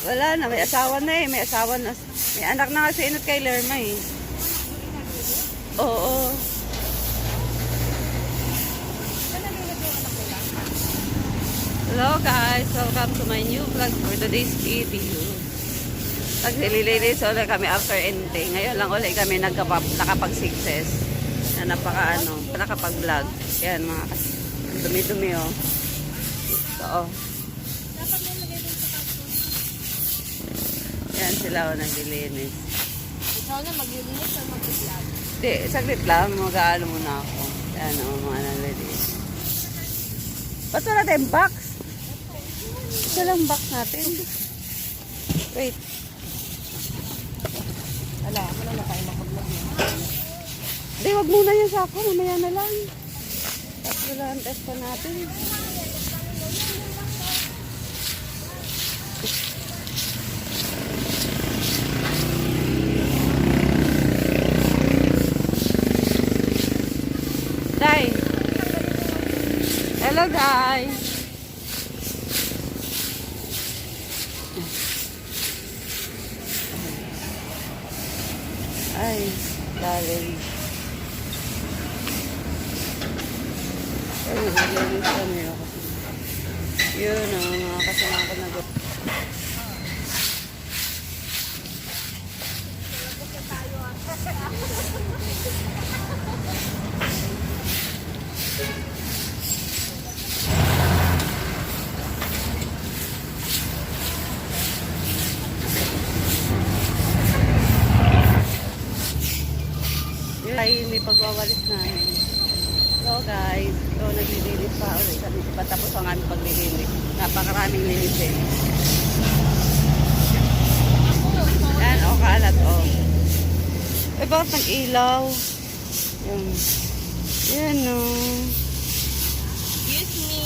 Wala na, may asawa na eh. May asawa na. May anak na nga si Inot kay Lerma eh. Oo. Hello guys, welcome to my new vlog for today's video. Naglilinis ulit kami after ending. Ngayon lang ulit kami nagkapag, nakapag-success. Na napaka ano, nakapag-vlog. Yan mga kas- dumi-dumi oh. So, oh. Yan sila oh, naglilinis. Ikaw na maglilinis o mag-vlog? Hindi, saglit lang. Mag-aano muna ako. Yan o, mga naglilinis. Ba't wala tayong box? Ito lang box natin. Wait. Wala, wala na tayo yun. Hindi, wag muna yung sako. Mamaya na lang. Tapos wala ang test pa natin. Day. Ay, lalim. Ay, naglalagay kami ako. Yun ang mga kasama ko na go. May pagwawalis namin. Hello guys. So naglilinis pa ulit kami. Patapos ang aming paglilinis. Napakaraming linis eh. Yan, o kalat o. Eh bakit nag-ilaw? Yan. Yan o. Excuse me.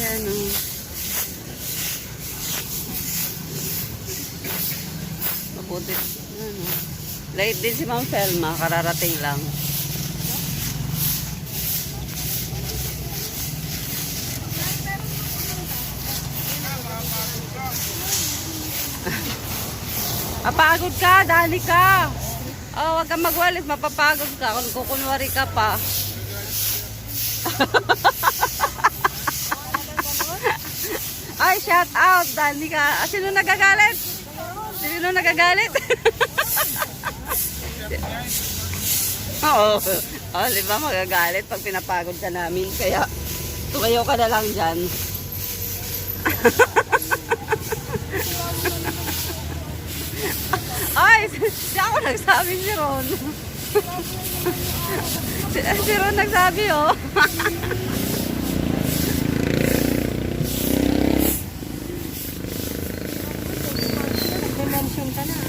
Yan o. Mabuti. Yan o. Late din si Ma'am Selma. Kararating lang. Mapagod ka, dali ka. Oh, wag kang magwalis, mapapagod ka kung kukunwari ka pa. Ay, shout out, dali ka. Ah, sino nagagalit? Sino nagagalit? Oo. Oh, di ba magagalit pag pinapagod ka namin. Kaya, tumayo ka na lang dyan. Ay, si ako nagsabi si Ron. si, si Ron nagsabi, oh. Nag-mention ka na.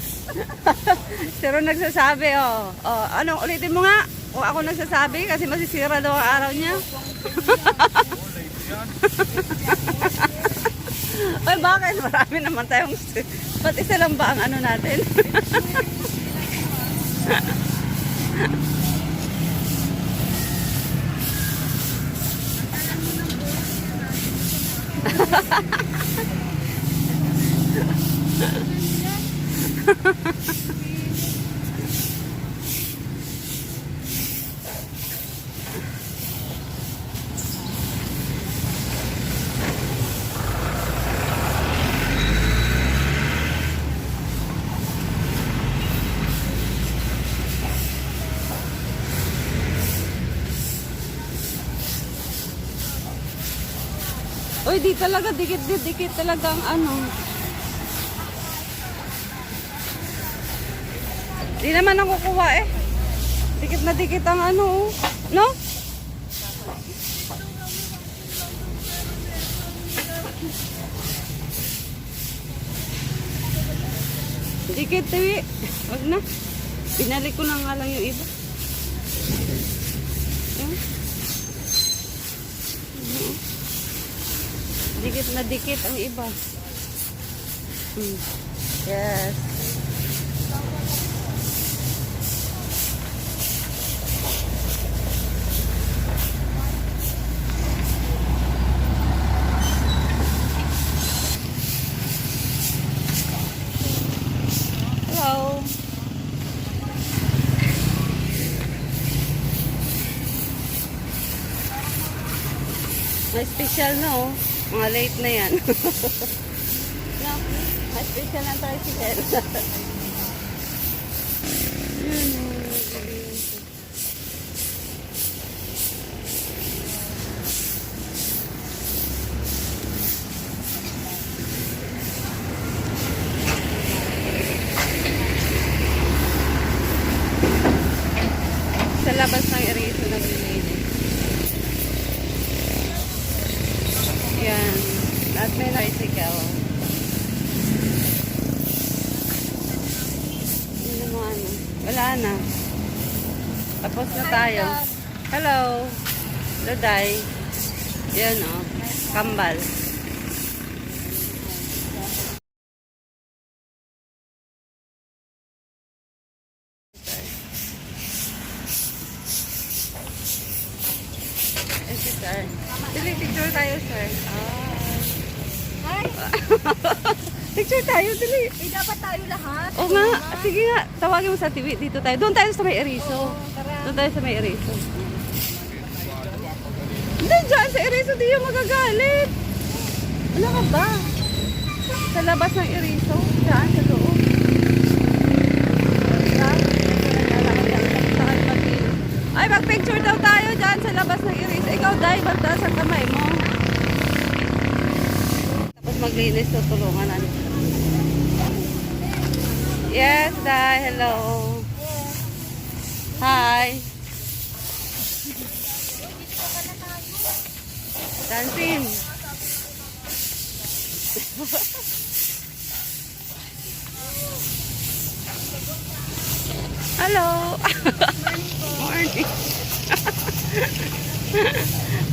Ron nagsasabi, oh. oh. Ano, ulitin mo nga. O ako nagsasabi kasi masisira daw ang araw niya. Ay, bakit? Marami naman tayong... Ba't isa lang ba ang ano natin? Uy, di talaga, dikit, dikit, dikit talaga ang ano. Di naman ako kuha eh. Dikit na dikit ang ano, oh. no? Dikit, tiwi. Wag na. Pinalik ko na nga lang yung iba. Dikit na dikit ang iba. Mm. Yes. May special na no? oh. Mga late na yan. no, may special na tricycle. Yun, oh, galing. Sa labas ng eriso na binili. Yan. Lahat may tricycle. Yun ang mga ano. Wala na. Tapos na tayo. Hello. Loday. Yan o. Oh. Kambal. Eh, si sir. Dili, picture tayo, sir. Ah. Hi! Picture tayo, dili. Eh, dapat tayo lahat. Oo nga. Sige nga. Tawagin mo sa TV. Dito tayo. Doon tayo sa may eriso. Tara. Doon tayo sa may eriso. Hindi, dyan sa eriso. Di yung magagalit. Ano ka ba? Sa labas ng eriso. Dyan, sa loob. Diba? Ay, mag-picture daw tayo dyan sa labas ng eriso. Ikaw, Day, banda sa kamay mo. Tapos maglinis, tutulungan natin. Yes, Day. Hello. Hi. Dancing. Hello. Morning.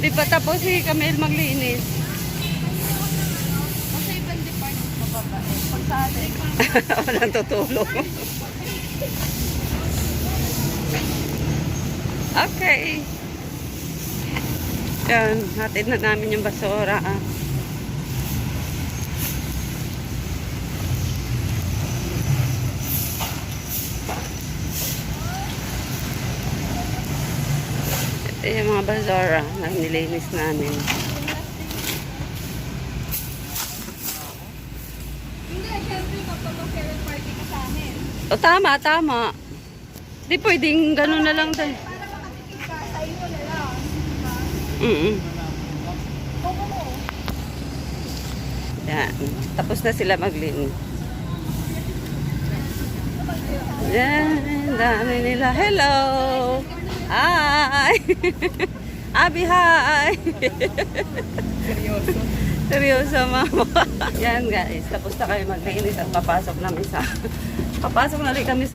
Di pa tapos si Camille maglinis. Kasi ibang department mababae. Pag sa atin, Walang tutulong. okay. Yan, hatid na namin yung basura. ah. Ito yung mga basura na nilinis namin. hindi, syempre magpapakailan party ka sa O tama, tama. Di pwedeng ganun na lang tayo. Para makatikim ka sa iyo na lang. Diba? Mm mo. Yan. Tapos na sila maglinis. Yan. Dami nila. Hello. Hi. Abi, hi. Seryoso. Seryoso, mama. Yan, guys. Tapos na kayo maglinis at papasok namin sa... Papasok na rin kami.